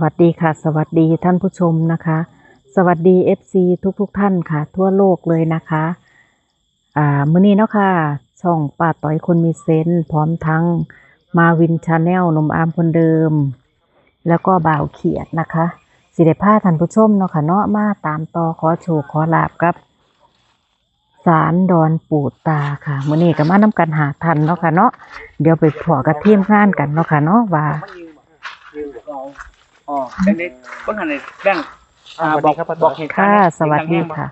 สวัสดีค่ะ สวัสดีท่านผู้ชมนะคะ สวัสดี FC ทุกทุกๆท่านค่ะ ทั่วโลกเลยนะคะ อ่ามื้อนี้เนาะค่ะ ช่องป้าต้อยคนมีเซนพร้อมทั้งมาวินชาแนลนมอามคนเดิม แล้วก็บ่าวเขียดนะคะ สิได้พาท่านผู้ชมเนาะค่ะเนาะมาตามต่อขอโชคขอลาบกับสารดอนปูดตาค่ะมื้อนี้ก็มานำกันหาทันเนาะค่ะเนาะเดี๋ยวไปพอกับทีมงานกันเนาะค่ะเนาะว่า อ๋อแบงค์เล็กเพิ่งหันในแบงค์อ่าสวัสบดีอกครับป้าต้บออยกเหตุการค่ะ ณ์สวัสดีค่ะ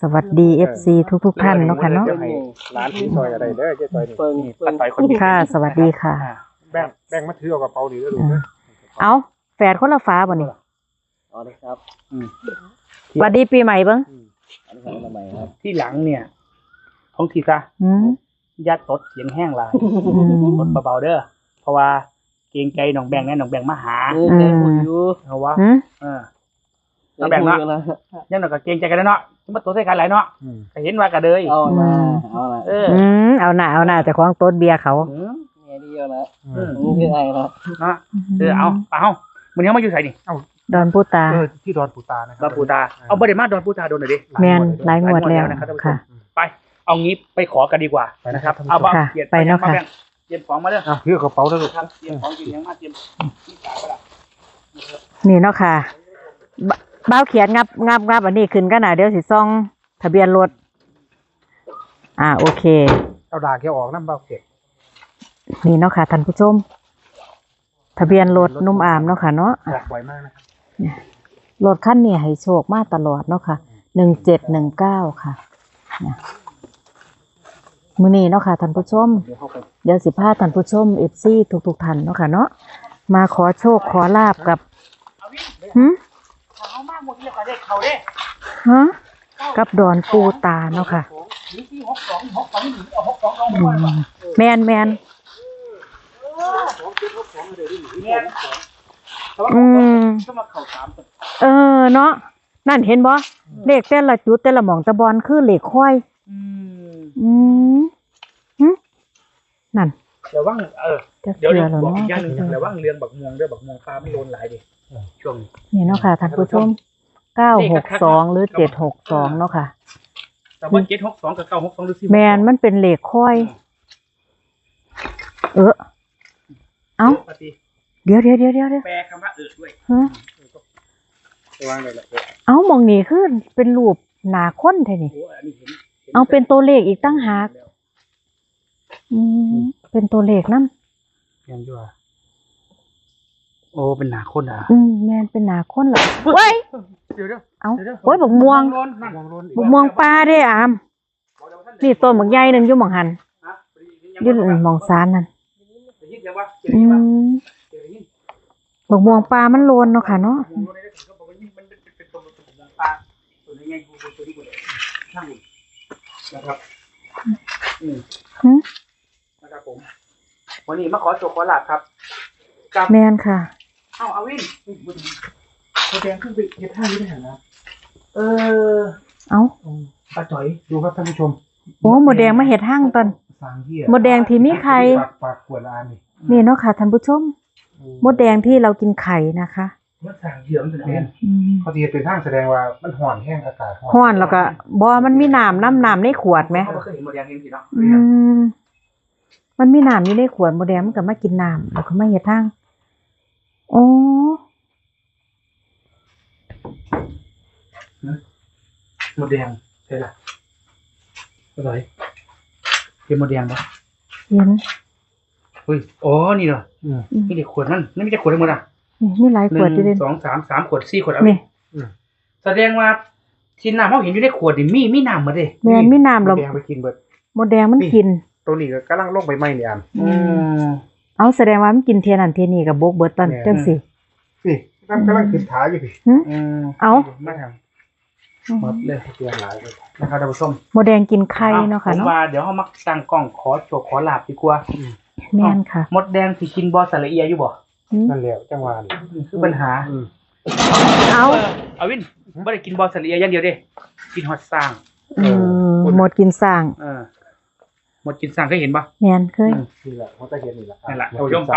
สวัสดี FC ทุกทุกๆท่านเนาะค่ะเนาะ ดี๋ยวให้ร้านที่ซอยอะไรเด้อเจ๊ซอยนี่เพิ่งป้าต่อยคนนี้ค่ะ สวัสดีค่ะ อ่าแบ่งแบ่งมาถือเอากระเป๋านี่เด้อลูกอ่าเด้อเอาแฝดคนละฟ้าบ่นี่อ๋อได้ครับสวัสดีปีใหม่เบิ้งอันนี้ของใหม่ครับที่หลังเนี่ยท้องทีซะอืมยัดตดเสียงแห้งหลายอืมตดเบาๆเด้อเพราะว่า เกรงใจน้องแบงค์แน่น้องแบงค์มาหาเออเคยคุยอยู่เอาวะหืมเออเคยคุยกันนะยังหน่อยก็เกรงใจกันแล้วเนาะมาตัวใส่กันหลายเนาะอืม ก็เห็นว่ากันเลยเอาละเอาละเอออืมเอาหน้าเอาหน้าแต่ของโต๊ดเบียร์เขาอืมเมียเดียวนะอืมนี่คือไงนะเนาะเออเอาเอามันยังมาอยู่ใส่นี่ดอนปูตา เออที่ดอนปูตานะคดรัอนปูตาเอาบ่ได้มาดอนปูตาโดนหน่อยดิ แมนหลายงวดแล้วนะครับท่านผู้ชค่ะมไปเอางี้ไปขอกันดีกว่านะครับ เอาบ้าค่ะเกียรติไปเนาะค่ะแบงค์เต รียมของมาเด้ออะถือกระเป๋าเด้อลูกครับเตรียมของกินยังมาเตรียมที่จ่ายก็ได้นี่เนาะค่ะบบ้าวเขียนงับงับงับอันนี้ขึ้นกันหน่ะเดี๋ยวสิซ่องทะเบียนรถ อ่าโอเค เอาดาแกออกน้ำเบาเก็บนี่เนาะค่ะท่านผู้ชม ทะเบียนรถนุ่มอามเนาะค่ะเนาะ ออกบ่อยมากนะครับรถคันนี้ให้โชคมาตลอดเนาะค่ะ หนึ่งเจ็ดหนึ่งเก้าค่ะนะมื้อนี้เนาะค่ะท่านผู้ชม เดี๋ยวเข้าไป เดี๋ยวสิพาท่านผู้ชมเอฟซีทุกๆท่านเนาะค่ะเนาะมาขอโชคขอลาบกับเอาวิ่งหึเขามากหมดที่เขาได้เขาเด้ฮะกับดอนปูตาเนาะค่ะหรือที่หกสองหกสองหรือเอาหกสองเอาอืหกสองมแมนแมนเนี่ยแต่ว่าอืมก็มาเข่าสามตัวเออเนาะนั่นเห็นบ่เลขแต่ละจุดแต่ละหม่องตะบอนคือเลขค่อย อืมอืมหึ นั่นเดี๋ยวว่างเออจะเดี๋ยวเชื่เดี๋อยวแล้วบอกเนาะอีกอย่างหนึ่งนะเดี๋ยวว่างเรียงบักม่วงด้วยบักม่วงปลาไม่โดนหลายดิช่วงนี้นี่เนาะค่ะท่านผู้ชมเก้าหกสองหรือเจ็ดหกสองเนาะค่ะแต่ว่าเจ็ดหกสองกับเก้าหกสองหรือสี่แมนมันเป็นเลขค่อย เออเอ้าปฏิเดี๋ยวเดี๋ยวเดี๋ยวเดี๋ยวเดี๋ยวแปลคำว่าเออด้วยฮะวางเลยแหละเอ้ามองนี่คือเป็นรูปหนาค้นแท้นี่โอ้อันนี้เห็นเอาเป็นตัวเลขอีกตั้งหาก อืมเป็นตัวเลขนั่นยังอยู่อะโอ้เป็นหนาคนอะอืมแมนเป็นหนาค้นเหรอเว้ยเดี๋ยวเดี๋ยวเอาเดี๋ยวเดี๋ยวโอ้ยบักม่วงร้อนนั่นวางล้นอีกบักม่วงปลาเด้อามนี่ต้นบักใหญ่หนึ่งอยู่หมองหันอยืนหมองซานนั่นอืมบักม่วงปลามันโลนเนาะค่ะเนาะนะครับอืมหึนะครับผม วันนี้มาขอโชว์ขอหลับครับกับแมนค่ะ เอ้าอาวินแสดงขึ้นไปเก็บท่านี้ได้เหรอเออ เอ้าป้าจ๋อยดูครับท่านผู้ชมโอ้หมดแดงมาเห็ดห้างตอนสางเหี้ยหมดแดงที่มีไข่ปากปากขวดละอันนี่นี่เนาะค่ะท่านผู้ชมมดแดงที่เรากินไข่นะคะมันสั่งเหยื่อมันจะแม่นอืมเขาที่เป็นทางแสดงว่ามันห่อนแห้งอากาศห้อนแล้วก็บอมันมีน้ำน้ำน้ำในขวดไหมเขาเคยเห็นหมดแดงเห็นสิเนาะอื มมันมีน้ำอยู่ในขวดมดแดงมันก็มากินน้ำแล้วก็มาเห็ดห้างโอ้หมดแดงใช่ละป้าจ๋อยเห็นหมดแดงปะเห็นเฮ้ยอ๋อนี่เหรออืมอืมนี่เด็กขวดนั่นนี่ไม่ใช่ขวดทั้งหมดอะนี่มีหลายหขวดอยู่นึ่เด่งนสองสามสามขวดสี่ขวดเอานี่แสดงว่าที่น้ำเขาเห็นอยู่ในขวดนี่มีมีน้ำหมาเลยแมนมีน้ำเราแดงไปกินเบิดมดแดงมันกิน ตัวนี้ก็กำลังลงไปไหมเนี่ยอัน อืมเอาแสดงว่ามันกินเทียนันเทียนี่กับโบกเบิร์ตตอนแม่น จังสิ นี่กำลังกำลังขึ้นขาอยู่พี่อืมเอามาทางหหมมดดเลเลยยเตียงหลายเลยนะครับท่านผู้ชมมดแดงกินไข่เนาะค่ะผมเนาะว่าเดี๋ยวเขามาตั้งกล้องขอโจกขอลาบดีกว่า แมนค่ะมดแดงสิกินบอสละเอียอยู่บ่อืมนั่นแหละจังหวะนี่นี่คือปัญหาอืมเอาเอาวินไม่ได้กินบอสละเอียอย่างเดียวเด้ กินฮอตสร้าง อืมหมดกินสร้าง เออ หมดกินสร้างเคยเห็นปะแมนเคยอืมนี่แหละเขาจะเห็นนี่แหละนั่นแหละท่านผู้ชมไป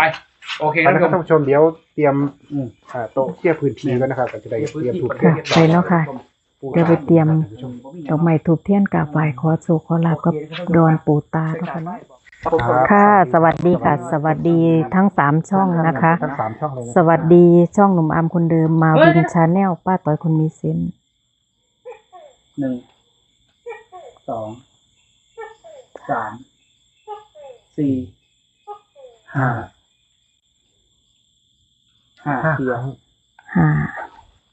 โอเคไปท่านนะคผู้รับชมท่านผู้ชมเดี๋ยวเตรียมอืมอ่าโต๊ะเคลียร์พื้นที่กันนะครับก็จะได้เตรียมถูกค่ะไปแล้วค่ะเดี๋ยวไปเตรียมดอกไม้ถูกเทียนกราบไหว้ขอโชคขอลาบกับดอนปูตาเนาะคะเนาะครับค่ะ สวัสดีค่ะ สวัสดีทั้งสามช่องนะคะทั้งสามช่องเลยนะสวัสดีช่องหนุ่มอามคนเดิมมาวินชาแนลป้าต้อยคนมีเซนส์หนึ่งสอง สามสี่ห้าห้าเทียงห้า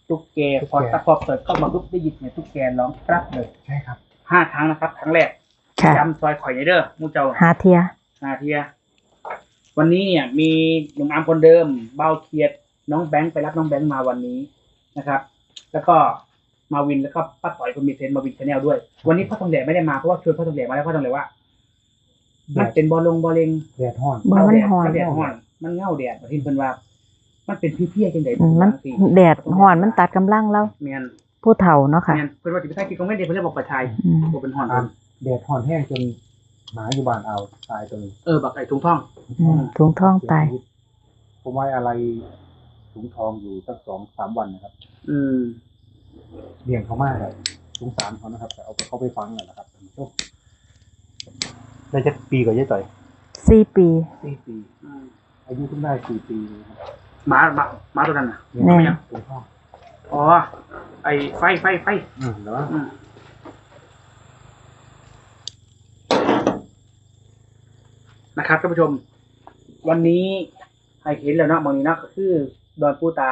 ตุ๊กแกพอตะพอเปิดเข้ามาปุ๊บได้ยินเนี่ยตุ๊กแกร้องกรับเลยใช่ครับห้าครั้งนะครับครั้งแรกค่ะย้ำซอยข่อยในเด้อมูเจ้าหาเทียนาเทีย วันนี้เนี่ยมีหนุ่มอาร์มคนเดิม เบ้าเคียดน้องแบงค์ไปรับน้องแบงค์มาวันนี้นะครับ แล้วก็มาวินแล้วก็ป้าต่อยคนมีเซนมาวินชาแนลด้วย วันนี้พ่อทองแหลไม่ได้มาเพราะว่าชวนพ่อทองแหลมาแล้วพ่อทองแหลว่า มันเป็นบอลลงบอลเลงแดดห้อนบ่มันหอน แดดห่อน มันเงาแดดที่เพิ่นว่า มันเป็นพี่เพี้ยจังได๋อืมมันแดดห่อนมันตัดกำลังแล้วเมียนผู้เฒ่าเนาะค่ะเมียนเพิ่นว่าสิไปใช้กินของไม่ได้เพิ่นเลยบอกประชายอืมบ่เป็นห่อนอ่าแดดห้อนแห้งจนหมาอยู่บ้านเอาตายตัวนี้เออบักไอ้ถุงท่อง อืมถุงท้องตาย ผมไว้อะไรถุงทองอยู่ตั้งสองสามวันนะครับอืม เลี้ยงเขามากเลยสงสารเขานะครับแต่เอาไปเขาไปฟังหน่อยนะครับท่านผู้ชม ได้จะปีกว่าเยอะต่อยสี่ปี สี่ปีอืมอายุเพิ่งได้สี่ปีนะครับหมาหมาหมาตัวนั้นน่ะแน่ถุงทองอ๋อ ไอ้ไฟไฟไฟอืมแล้วอืมนะครับท่านผู้ชม วันนี้ให้เห็นแล้วเนาะบางนี้เนาะก็คือดอนปูตา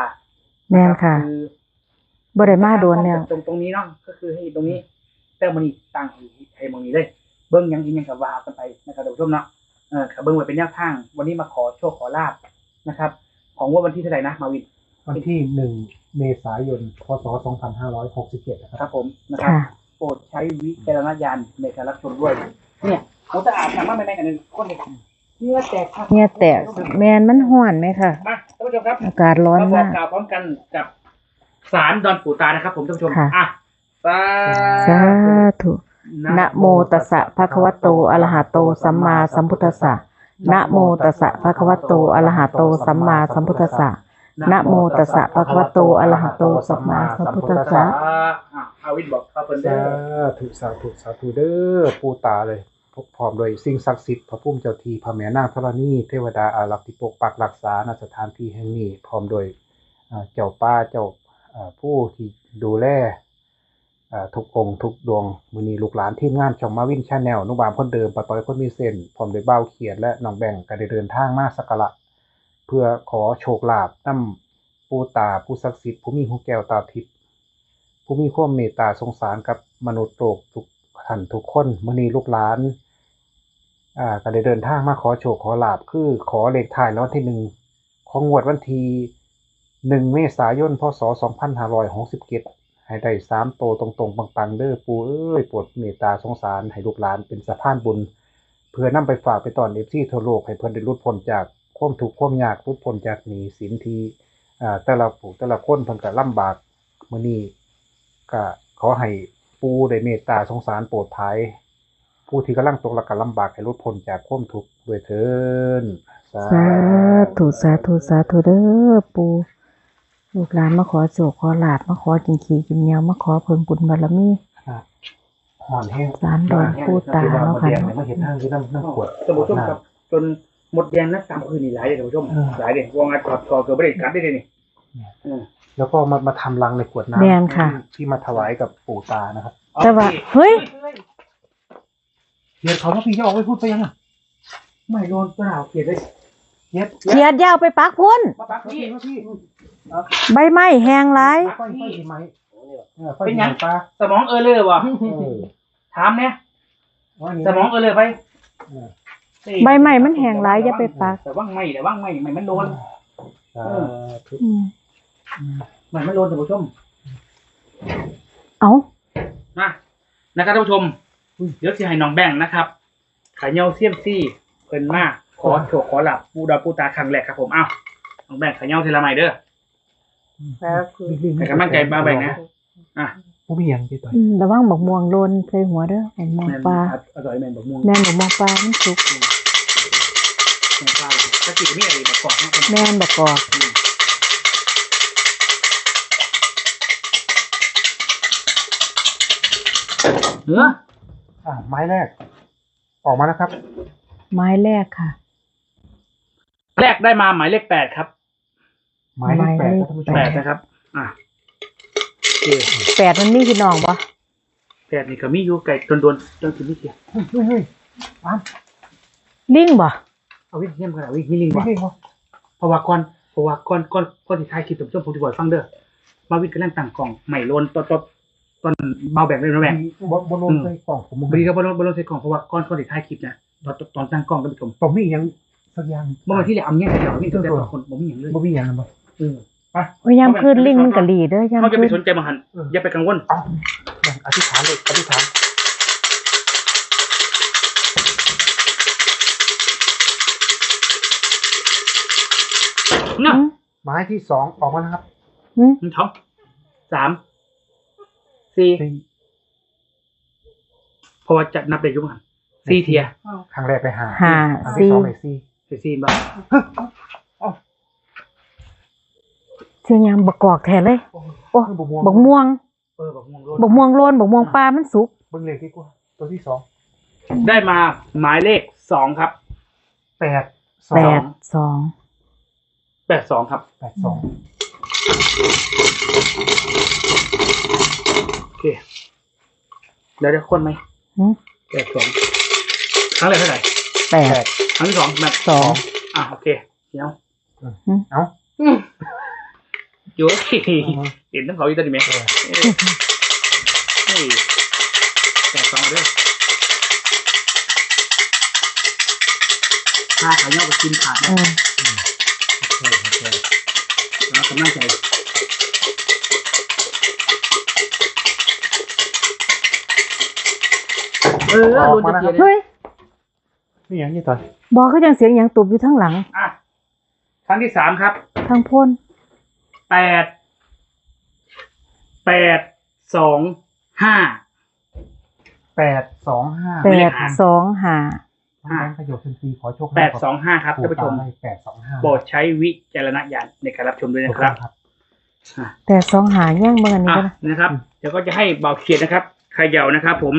แม่นค่ะคือบ่ได้มาโดนแล้วตรงตรงนี้เนาะก็คือให้ตรงนี้ แต่มันนี่ตั้งให้ให้มองนี้เลย เบิ้งหยังกินยังกับว่ากันไปนะครับท่านผู้ชมเนาะเออครับเบิ้งไว้เป็นแนวทาง วันนี้มาขอโชคขอลาบนะครับ ของงว่าวันที่เท่าไหร่นะมาวินวันที่หนึ่งเมษายน พศสองพันห้าร้อยหกสิบเจ็ดนะคครัรับ บผมนะครับค่ะ โปรดใช้วิจารณญาณในการรับชมด้วยเนี่ยเขาจะอ่านทางบ้านไม่แม่กันหนึ่งคนเลยเนื้อแตกครับเนี่ยแต่แมนมันห่อนไหมค่ะ มาท่านผู้ชมครับ อากาศร้อนมาบอมากก กล่าวพร้อมกันกับสารดอนปู่ตานะครับผมท่านผู้ชมค่ะ อะสาสาธุ นะโมตัสสะภะคะวะโตอะระหะโตสัมมาสัมพุทธัสสะนะโมตัสสะภะคะวะโตอะระหะโตสัมมาสัมพุทธัสสะนะโมตัสสะภะคะวะโตอะระหะโตสัมมาสัมพุทธัสสะอะอาวินบอกครับเพิ่นสาเด้อธุสาธุสาธุเด้อปู่ตาเลยพร้อมโดวยสิ่งศักดิ์สิทธิ์พระพุ่มเจ้าทีพระแม่นางธรณีเทวดาอารักษ์ที่ปกปักรักษาณสถานที่แห่งนี้พร้อมโดยอ่าเจ้าป้าเจ้าอ่าผู้ที่ดูแลอ่า ทุกองทุกดวงมือนีลูกหลานทีมงานช่องมาวินชาแนลนุบามคนเดิมปะต้อยคนมีเส้นพร้อมโดวยเบ้าเขียดและน้องแบ่งก็ได้เดินทางมาสักการะเพื่อขอโชคลาภนำปูตาผู้ศักดิ์สิทธิ์ผู้มีหูแก้วตาทิพย์ผู้มีความเมตตาสงสารกับมนุษย์โลกทุกท่านทุกคนมือนีลูกหลานอ่าก็ได้เดินทางมาขอโชคขอลาบคือขอเลขท้ายรางวัลที่หนึ่งของงวดวันที่หนึ่งเมษายนพศสองพันห้าร้อยหกสิบเจ็ด ให้ได้สามโตตรงๆ ปังๆเด้อปูเอ้ยปรดเมตตาสงสารให้ลูกหลานเป็นสะพานบุญ เพื่อนำไปฝากไปตอนเอฟซีทั่วโลกให้เพิ่นได้หลุดพ้นจากความทุกข์ความยากหลุดพ้นจากหนี้สินทีอ่าแต่ละผู้แต่ละคนเพิ่นก็ลำบากมื้อนี้ก็ขอให้ปูได้เมตตาสงสารโปรดภัยผู้ที่กำลังตกระกำลำบากให้หลุดพ้นจากความทุกข์ด้วยเถินสาสาธุสาธุสาธุเด้อปู ลูกหลานมาขอโศกขอลาบมาขอกินขี้กินเหนียวมาขอเพิ่มบุญบารมีครับห่อนแห้งสารดอนปูตาเนาะค่ะเนาะมาเห็นทางที่น้ำน้ำขวดท่านผู้ชมครับจนหมดแดงนะตามคืนนี่หลายเลยท่านผู้ชมเออหลายเด้วงอัดถอดคอเกือบไม่ได้กัดได้เลยนี่อืมแล้วก็มามาทำรังในขวดน้ำแม่นค่ะที่ที่มาถวายกับปู่ตานะครับแต่ว่าเฮ้ยเดี๋ยวเขาว่าพี่จะออกไปพูดไปยังอะไม่โดนเปล่าเกลียดเลยเย็ดเขียดยาวไปปักพุ่นมาปักพี่พี่พี่ ใบไม้แห้งหลายไฟไฟสิไหมเออไฟเป็นสิหยัไหมงปลาสมองเออเลยบ่เออถามเนี่ยว่านี่สมองเออเลยไปเออใบไม้มันแห้งหลายอย่าไปปักแต่ว่างไม่แต่ว่างไม่ไม่มันโดนสาธุอืมไม่มันโดนท่านผู้ชม เอ้านะนะครับท่านผู้ชม เดี๋ยวสิให้น้องแบงค์นะครับขายเงาเซียมซี่เพิ่นมาขอโชคขอหลับปูดาปูตาครั้งแรกครับผมอ้าวน้องแบงค์ขายเงาทีละใหม่เด้อ ให้กำลังใจบ้างไปนะอะผู้มีอย่างที่ต่อยอืมระวังบักม่วงโลนใส่หัวเด้อบักม่วงแม่นปลาอร่อยแม่นบอกม่วงแม่นบักม่วงปลามันสุกแม่นปลาเหรอถ้ากินมีอะไรประกอบทั้งคนแม่นบอกกอกเนื้ออ่าไม้แรก ออกมาแล้วครับ ไม้แรกค่ะ แรกได้มาหมายเลขแปดครับ ไม้เลขแปดไม้เลขท่านผู้ชมแปดนะครับ อะโอเคแปดมันมีพี่น้องปะแปดนี่ก็มีอยู่ไก่โดนโดนๆจนถึงนี่เดียวเฮ้ยเฮ้ยเฮ้ยปั๊มลิงบ่เอาวิ่งเยี่ยมขนาดวิ่งมีลิงไม่วะใช่เหรอเพราะว่าก่อนเพราะว่าก่อนก่อนก่อนที่ท้ายคลิปผมช่วงผมจะบอกให้ฟังเด้อมาวิ่งกันเล่นต่างกล่องใหม่โลนตอนตอนตอนเบาแบ่งเลยนะแบ่งบนบนโลนใส่กล่องผมมองบรีกับบอลบอลใส่กล่องเพราะว่าก่อนก่อนที่ท้ายคลิปนะตอนตอนตั้งกล้องท่านผู้ชมตรงนี้ยังสักอย่างเมื่อวันที่แล้วเอาเงี้ยแต่เรานี่ตั้งแต่ต่อคนผมไม่อย่างเลยบ่มีอย่างนั้นบ่ เออไปโอ้ยยามคืนลิงมันก็หลีเด้อยามเขาจะคืไปนสนใจมาหันอย่าไปกังวลเอาอย่างอธิษฐานเลยอธิษฐานเนาะหึไม้ที่สองออกมาแล้วครับหึหนึ่งสองสามสี่สี่เพราะว่าจะนับได้อยุ่งหันสี่เทียครั้งแรกไปหาห้าครั้งที่สี่สองไปสี่สี่สี่บ้าง เสียงยามบักกอกแท้เลย โอ้บักม่วงบักม่วงเออบักม่วงโลดบักม่วงโลนบักม่วงปลามันสุกเบิ่งเลขดีกว่าตัวที่สองได้มาหมายเลขสองครับแปดสอแปงดสองแปดสองครับแปดสองโอเคแล้วได้คนไหมหึแปดสองครั้งแรกเท่าไหร่แปดครั้งที่สองแบบสองอะโอเคเดี๋ยว เอ้า จุ๊ยเห็นทั้งเขาอยู่ตอนนี้ไหมเออเออเฮ้ยแปดสองเอาด้วยถ้าขายยอดกับกินขาดอืนะมโอเคโอเคแล้วกำลังใจเออรุนจะเสียเลยเฮ้ยนี่อย่างนี้ตอนบอกคือจังเสียงหยังตุบอยู่ทั้งหลังอะครั้งที่สามครับทั้งพ่น แปดแปดสองห้า แปดสองห้าแปไม่ได้ดอ่านสองห้าน้องแบงค์ประโยชน์เซนซีขอโชคแปดสองห้าครับท่านผู้ชมแปดสองห้าโปรดใช้วิจารณญาณในการรับชมด้วยนะครับอะแต่สองหาย่างเบิ่งอันนี้อะก็นะนะครับ เดี๋ยวก็จะให้เบาเขียดนะครับเขย่านะครับ ผม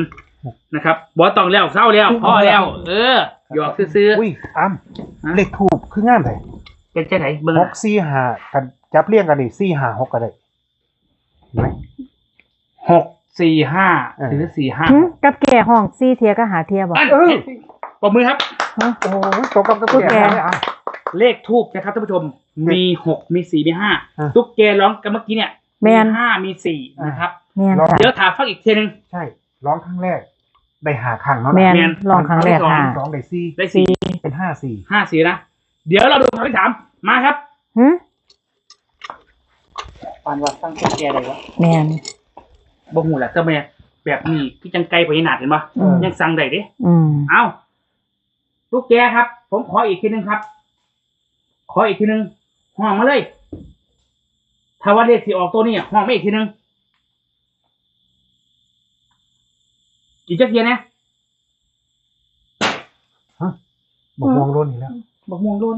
นะครับบอต้องแล้วเศร้าแล้วพอแล้ว เออหยอกซื้ออุ้ยอ้ำเลขถูกคืองามเลยๆเป็นใช่ไหนเบิ้งหกสี่ห้ากัน จับเรียงกันดิสี่ห้าหกก็ได้เห็นไหม หกสี่ห้าเออ หรือสี่ห้าหึกับแก่ห้องซี่เทียก็หาเทียบอก อันเออ ปรบมือครับ ฮะ โอ้โหตรงกับตุ๊กตุ๊กแกแกเลยอะ เลขทูบนะครับท่านผู้ชม มีหกมีสี่มีห้าอะตุ๊กแกร้องกันเมื่อกี้เนี่ยแมนห้ามีสี่นะครับ แม่นลองค่ะ เดี๋ยวถามฟังอีกทีหนึง ใช่ ร้องครั้งแรก ได้หาครั้งเนาะแมนแม่น ลองครั้งแรกครั้งที่หาสสองได้สี่ได้สี่เป็นห้าสี่ห้าสี่นะ เดี๋ยวเราดูคำที่สามมาครับ หึ ปานว่าตั้งตุ๊กแกอะไรวะแมนบ่หูแหละทำไมแบบนี้พี่จังไกลไปหนาดเห็นปะอืม ยังสั่งได้เด้อืมเอาตุ๊กแกครับ ผมขออีกทีหนึงครับ ขออีกทีหนึงห้องมาเลย ถ้าว่าเลขที่ออกตัวนี้ห้องไม่อีกทีหนึงอีกจักเทียนะบอกมองรุ่นอีกแล้วบักม่วงโดน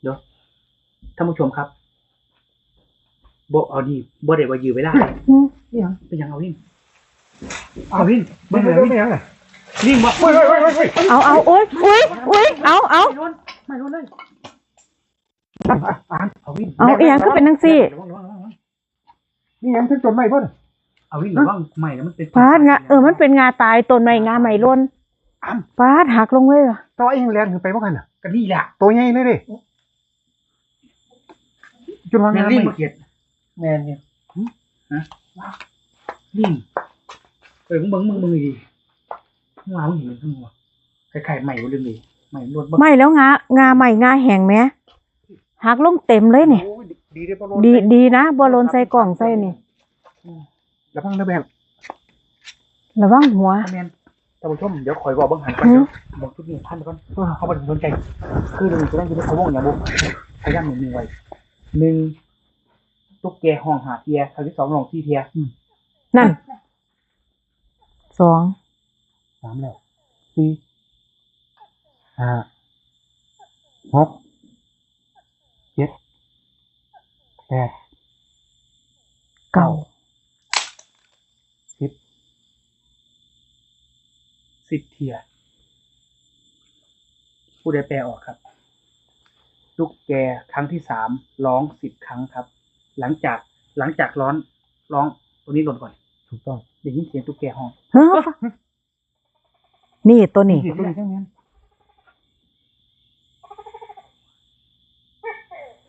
เดี๋ยวท่านผู้ชมครับ บ่เอาดีบ่ได้ว่ายื้อเวลาหึนี่ยังเป็นยังเอาวิ่งเอาวิ่งไม่เบิ่งไม่เลยไม่วิ่งยังอะวิ่งบ่เฮ้ยเฮ้ยเฮ้ยเฮ้ยเอาเอาโอ้ยโอ้ยโอ้ยเอาเอาไม่โดนไม่โดนเลยอะอะอ่านเอาวิ่งเอาอีหยังก็เป็นจังซี่ระวังระวังระวังระวังนี่ยังถึงจนไม่เพิ่นเอาวิ่งระวังไม่แล้วมันเป็นฟาดงาเออมันเป็นงาตายต้นไม้งาใหม่ล้นอ้ำฟาดหักลงเลยว่ะตัวเองแรงขึ้นไปบ่กันอะกันนี่แหละตัวใหญ่เลยดิจนว่าแมงานนวิ่งไม่มาเกียด แมนเนี่ยวิ่งเออมึงเบิ่งมึงมึงดีมึงเอาหินขึ้นมาคล้ายๆใหม่บ่ลืมดิใหม่รวดบ่ไม่แล้วงางาใหม่งาแห้งไหมหักลงเต็มเลยเนี่ยโอ้ยดีได้ปะโลดีดีนะบอลนใส่กล่องใส่นี่แล้วพังเด้อแบงระวังหัวแม่นท่านผู้ชมเดี๋ยวคอยบอกเบิ่งหันไปหืเดี๋ยอวบอกชุดนี้พันก่อนเขาบ่ได้สนใจ คือหนึ่งจะได้ยินเขาวงอย่างบุพยายามหนึ่งหนึ่งไว้หนึ่ง ตุ๊กแกห้องหาเทียครั้งที่สองลองที่เทียนั่นสองสามแล้วสี่ห้าหกเจ็ดแปดเก้าสิบสิบเทียผู้ใดแปลออกครับ ตุ๊กแกครั้งที่สามร้องสิบครั้งครับ หลังจากหลังจากร้อนร้องตัวนี้หล่นก่อนถูกต้องได้ยินเสียงตุ๊กแกห้องเฮ้ยนี่ตัวนี้ตัวนี้ทั้งนั้น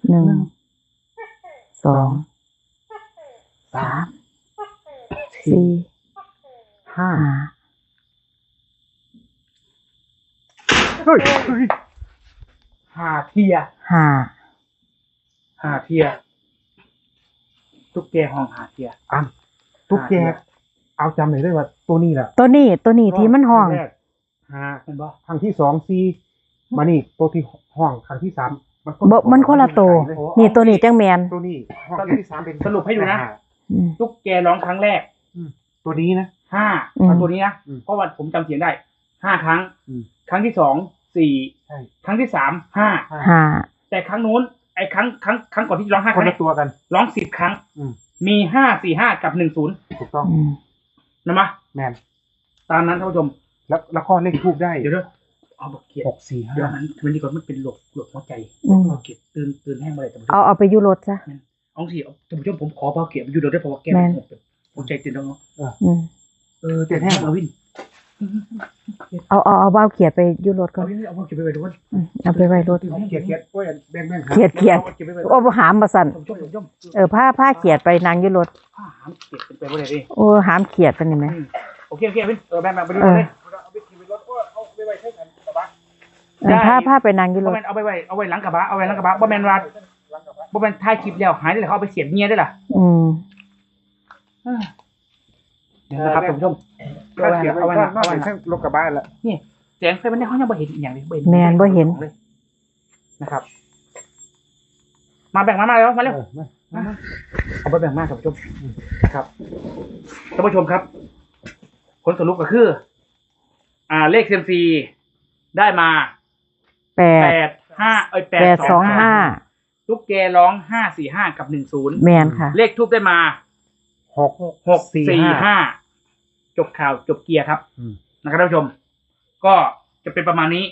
หนึ่งสองสาสามมสี่ห้าห้าเฮ้ยเฮ้ยห้าเทียห้าห้าเทีย ตุ๊กแกห้องห้าเทียอันตุ๊กแก เอาจำเลยได้ว่าตัวนี้แหละตัวนี้ตัวนี้ที่มันห้องครั้แรกห้าเป็นบ่ครั้งที่สองสี่มานี่ตัวที่ห้องครั้งที่สามมันบ่มันคนละตัว นี่ตัวนี้จังแมนตัวนี้ห้องที่สามเป็นสรุปให้ดูนะอืม ตุ๊กแกร้องครั้งแรกตัวนี้นะ ห้าอืม เอาตัวนี้นะอืมเพราะว่าผมจำเสียงได้ห้าครั้ง อืมครั้งที่สองสี่ใช่ ครั้งที่สามห้า ห้า แต่ครั้งนู้นไอ้ครั้งครั้งครั้งก่อนที่จะร้องห้าคคนรั้งละตัวกัน ร้องสิบครั้ง อืม มีห้าสี่ห้ากับหนึ่งศูนย์ถูกต้องอืมนะมะแมนตามนั้นท่านผู้ชม แล้วแล้วก็เลขทูบได้เดี๋ยวเดี๋ยวเอาบอกเขียนหกสี่ห้าเดี๋ยวมันมันดีกว่ามันเป็นหลบหลบหัวใจอืมบอกเขียนตื่นตื่นแห้งมาเลยท่านผู้ชเอามเอาไปอยูรถซะ เอาสิเอาท่านผู้ชมผมขอเบาเขียนไปอยู่เดี๋ยวได้เพราะว่าแกแม่นหมดเลยหัวใจตื่นแล้วเนาะอืม เออตื่นแห้งเอาวิน เอาเอาเอาเบ้าเขียดไปอยูรถก่อเอานวินเอาเบาเขียนไปไว้ด้วยอืมเอาไปไว้รถเขียดเขียดโอ้ยแบ่งแบ่งหาเขียดเขียดอาก็บไว้ไว้โอ้บ่หามมาสั่นท่านผู้ชมท่านผู้ชมเออผ้าผ้าเขียดไปนางอยูรถผ้าหามเก็บเป็นไปบ่ได้ดิโอ้หามเขียดไปนี่ไหมอืมโอเคโอเควินเออแบ่งแบ่งไปดูเออเลยเอาไปขี่ไปรถว่าเอาไปไว้ใช้กันกระบะเออผ้าผ้าไปนางอยูรเอาถไปเอาไปไว้เอาไว้หลังกระบะเอาไว้หลังกระบะบ่แม่นว่าบ่แม่นถ่ายคลิปแล้วหายได้แล้วเขาเอาไปเสียบเมียได้ล่ะอืมเดี๋ยวนะครับท่านผู้ชม ถ้าเขียนเอาเอาไว้ไว้นะนอกเอาไว้เป็นนะเส้นรถกระบะละแสงไฟมันในห้องยังบ่เห็นอีกอย่างเลยบ่เห็นแมนบ่เห็น เลยนะครับ มาแบ่งมามาแล้วมาเร็วเออมามามาเอาไปแบ่งมาท่านผู้ชมนะครับท่านผู้ชมครับ ผลสรุปก็คือ อ่า เลขเซมซีได้มาแปแปดดห้าเอ้ยแปแปดดสองห้าลูกแกร้องห้าสี่ห้ากับหนึ่งศูนย์แมนค่ะ เลขทูบได้มาหกหกสี่สี่ห้าห้า จบข่าวจบเกียร์ครับอืมนะครับท่านผู้ชม ก็จะเป็นประมาณนี้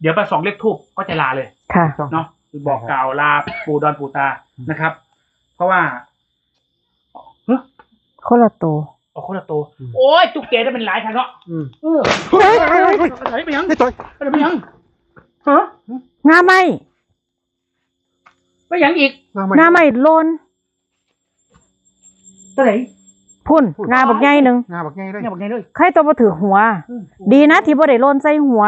เดี๋ยวไปสองเลขทูบก็จะลาเลยค่ะต้องเนาะบอกกล่าวลาปู่ดอนปู่ตานะครับ เพราะว่าเฮ้ยคนละตัวเอาคนละตัวโอ้ยตุ๊กแกได้เป็นหลายครั้งเนาะอืมเออเฮ้ยเฮ้ยเฮ้ยเฮ้ยเฮ้ยไปยังไอ้ตัวไปยังฮะงาไหมไปยังอีกงาไหมโลนตัวไหน พุ่นงาบักใหญ่หนึ่งงาบักไงเลยเนี่ยบอกไงเลยใครตัวมาถือหัว ดีนะที่บ่ได้โลนใส่หัว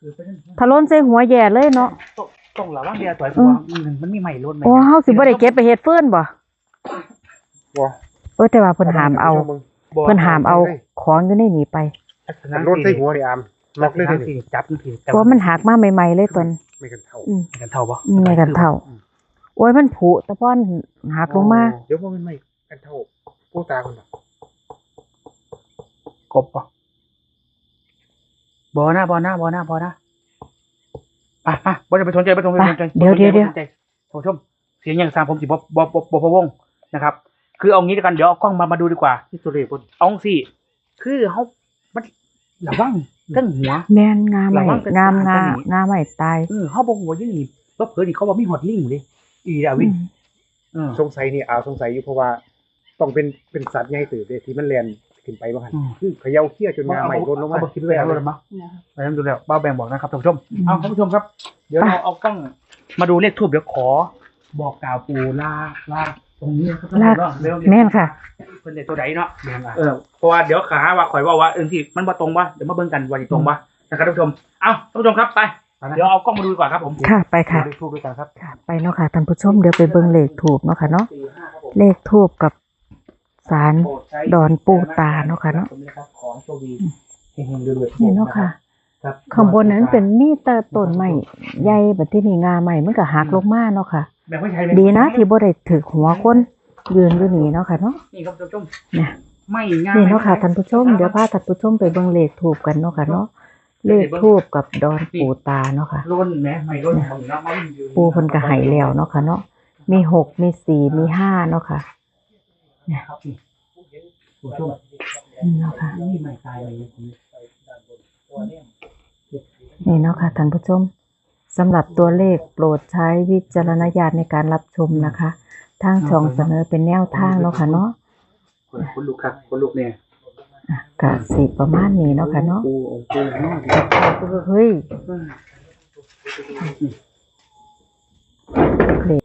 คือไปนั่นถ้าโลนใส่หัวแย่เลยเนาะต้องต้องระวังเดียวต่อยตัวมันมันมีใหม่ล้นไหมโอ้เฮาสิบ่ได้เก็บไปเฮ็ดเฟื่อนบ่ว้าเออแต่ว่าเพิ่นหามเอาเพิ่นหามเอาของอยู่ในนี้ไปมันรถใส่หัวนี่อามล็อกเลยได้เลยสิจับนี่สิเพราะมันหักมาใหม่ๆเลยตนไม่กันเท่าอืมกันเท่าปะอืมในกันเท่าโอ้ยมันผุตะพอนหักลงมาเดี๋ยวพวกมันไม่กันเท่า ผู้ตาคนน่ะกบปะบอหน้าบอหน้าบอหน้าบอหน้าอะอะบอจะไปสนใจไปสนใจไปสนใจเดี๋ยวเดี๋ยวเดี๋ยวสนใจท่านผู้ชมเสียงอย่างสามผมสิบบบบบบพะวงนะครับ คือเอางี้ดีกันเดี๋ยวเอากล้องมามาดูดีกว่าที่ตัวเลขบนเอาสิคือเขามันระวังตั้งหัวแม่นงามใหม่ระวังแต่งามงาตรงนี้งามใหม่ตายเออเขาบอกหัวยี่นี่ก็เผลอนี่เขาบอกมีหอดลิงเลยอีดาวินเออสงสัยนี่อาสงสัยอยู่เพราะว่า ต้องเป็นเป็นสัตว์ใหญ่ตื่นเดที่มันแลนขึ้นไปบ้างอืม คือเขย่าเขี้ยจนงาใหม่ลดลงมาเอาคิดไปแล้วเลยมั้งไปทำดูแล้วบ้าแบงบอกนะครับท่านผู้ชมเอาท่านผู้ชมครับ เดี๋ยวเราเอากล้องมาดูเลขทูบเดี๋ยวขอ บอกกล่าวปู่ลาลาตรงนี้ครับลาเร็วแม่นค่ะ เป็นเด็กตัวไหนเนาะ แม่นอะเออเพราะว่าเดี๋ยวขาว่าข่อยว่าว่าเออที่มันมาตรงวะเดี๋ยวมาเบิ่งกันว่าที่ตรงวะนะครับท่านผู้ชม เอาท่านผู้ชมครับไป เดี๋ยวเอากล้องมาดูดีกว่าครับผมค่ะไปค่ะ เลขทูบด้วยกันครับ ค่ะ ไปเนาะค่ะท่านผู้ชมเดี๋ยวไปเบิ่งเลขถูกเนาะค่ะเนาะ สี่ห้าครับผมเลขทูบกับ สารโปรใช้ดอนปู่ตาเนาะค่ะเนาะผมนะครับขอให้โชคดีเฮงๆรวยๆนี่เนาะค่ะครับข้างบนนั้นเป็นมีแต่ต้นไม้ใหญ่แบบที่นี่งาใหม่มันก็หักลงมาเนาะค่ะแบบไม่ใช่ไหมดีนะที่บ่ได้ถือหัวคนยืนอยู่นี่เนาะค่ะเนาะนี่ครับท่านผู้ชมเนี่ยไม่ง่ายนี่เนาะค่ะท่านผู้ชมเดี๋ยวพาท่านผู้ชมไปเบิ่งเลขถูกกันเนาะค่ะเนาะเลขทูบกับดอนปูตาเนาะค่ะร่นแหมไม่ร่นของน้องมาวินอยู่ปูเพิ่นก็ให้แล้วเนาะค่ะเนาะมีหกมีสี่มีห้าเนาะค่ะ ครับนี่ผู้ชมนี่เนาะค่ะนี่ไม่ตายเลยนะคุณนี่เนาะค่ะท่านผู้ชมสำหรับตัวเลขโปรดใช้วิจารณญาณในการรับชมนะคะทางช่องเสนอเป็นแนวทางเนาะค่ะเนาะคนลุกครับคนลุกเนี่ยอะก็สิประมาณนี้เนาะค่ะเนาะปูองค์ปูเนาะเฮ้ยเลข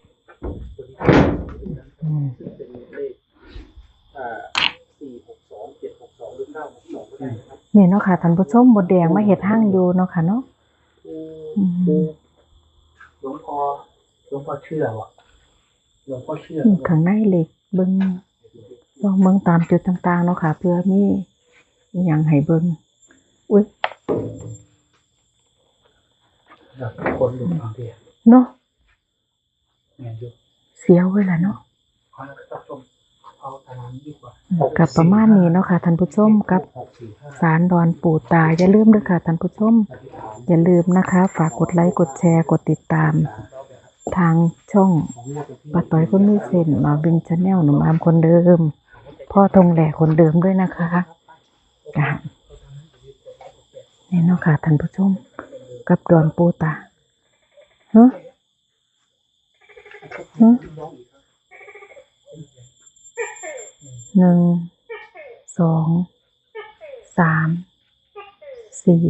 อืม สี่หกสองเจ็ดหกสองหรือเก้าหกสองก็ได้ นะครับนี่เนาะค่ะท่านผู้ชมบดแดงมาเฮ็ดห้างอยู่เนาะค่ะเนาะอืมหลวงพ่อหลวงพ่อเชื่อวะหลวงพ่อเชื่อนี่ข้างในเหล็กเบิ่งลองเบิ่งตามจุดต่าง ๆ เนาะค่ะ เพื่อมีอหย่างให้เบิ่งอุ้ยคนลุกบางทีเนาะเนี่ยอยู่เสียวไว้ละเนาะ กับประมาณนี้เนาะค่ะท่านผู้ชมกับสารดอนปู่ตาอย่าลืมด้วยค่ะท่านผู้ชม อย่าลืมนะคะ ฝากกดไลค์กดแชร์กดติดตาม ทางช่องของงวดวันที่ป้าต้อยคนมีเส้นมาวินชาแนลหนุ่มอามคนเดิม พ่อทงแหล่คนเดิมด้วยนะคะอะนี่เนาะค่ะท่านผู้ชม กับดอนปูตาฮะฮะ หนึ่งสองสามสี่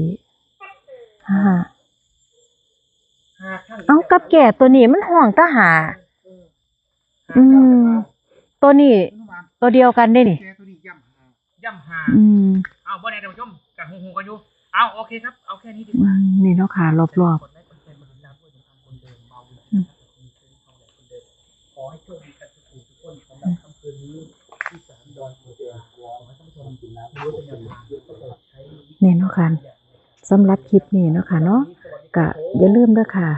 ห้าเอากับแก่ตัวนี้มันห่วงตาหา อืม ตัวนี้ ตัวเดียวกันได้นี่ตัวนี้ย่ำหาย่ำหาอืมเอาบ่ได้ท่านผู้ชมกับหูหูกันอยู่เอาโอเคครับ เอาแค่นี้ดีอืกว่ามนี่เนาะค่ะรอบกดไลค์กดแชร์กดติดตามด้วยนะครับคนเดิมเบาวินนะครับมีเส้นทองแบบคนเดิมขอให้โชคดี เป็นยังไงก็โปรดใช้วิจารณญาณๆนี่เนาะค่ะสำหรับคลิปนี้เนาะค่ะเนาะก็อย่าลืมด้วยค่ะ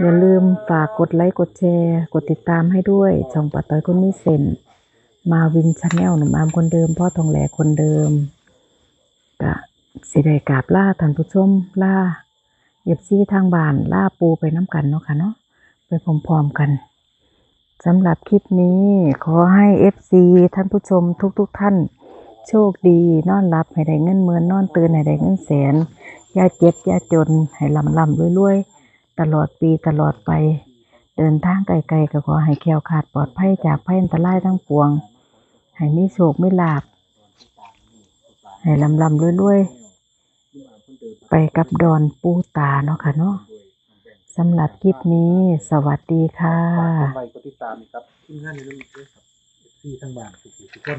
อย่าลืมฝากกดไลค์กดแชร์ กดติดตามให้ด้วย ช่องปัดต้อยคนมีเซนมาวินชาแนลหนุ่มอามคนเดิม พ่อทองแหลคนเดิมก็สิได้กราบล่าท่านผู้ชมล่าเย็บซี่ทางบ้านล่าปูไปน้ำกันเนาะค่ะเนาะไปพร้อมๆกันสำหรับคลิปนี้ขอให้ FC ท่านผู้ชมทุกๆท่าน โชคดี นอนหลับให้ได้เงินหมื่นนอนตื่นให้ได้เงินแสนอย่าเจ็บอย่าจน ให้ลำลำรวยๆ ตลอดปีตลอดไป เดินทางไกลๆก็ขอให้แคล้วขาดปลอดภัยจากภัยอันตรายทั้งปวง ให้มีโชคมีลาบ ให้ลำลำรวยๆ ไปกับดอนปูตาเนาะค่ะเนาะสำหรับคลิปนี้สวัสดีค่ะฝากกดไลค์กดติดตามนะครับทีมงานในเรื่องนี้ครับที่ทั้งบ้านทุกๆทุกคน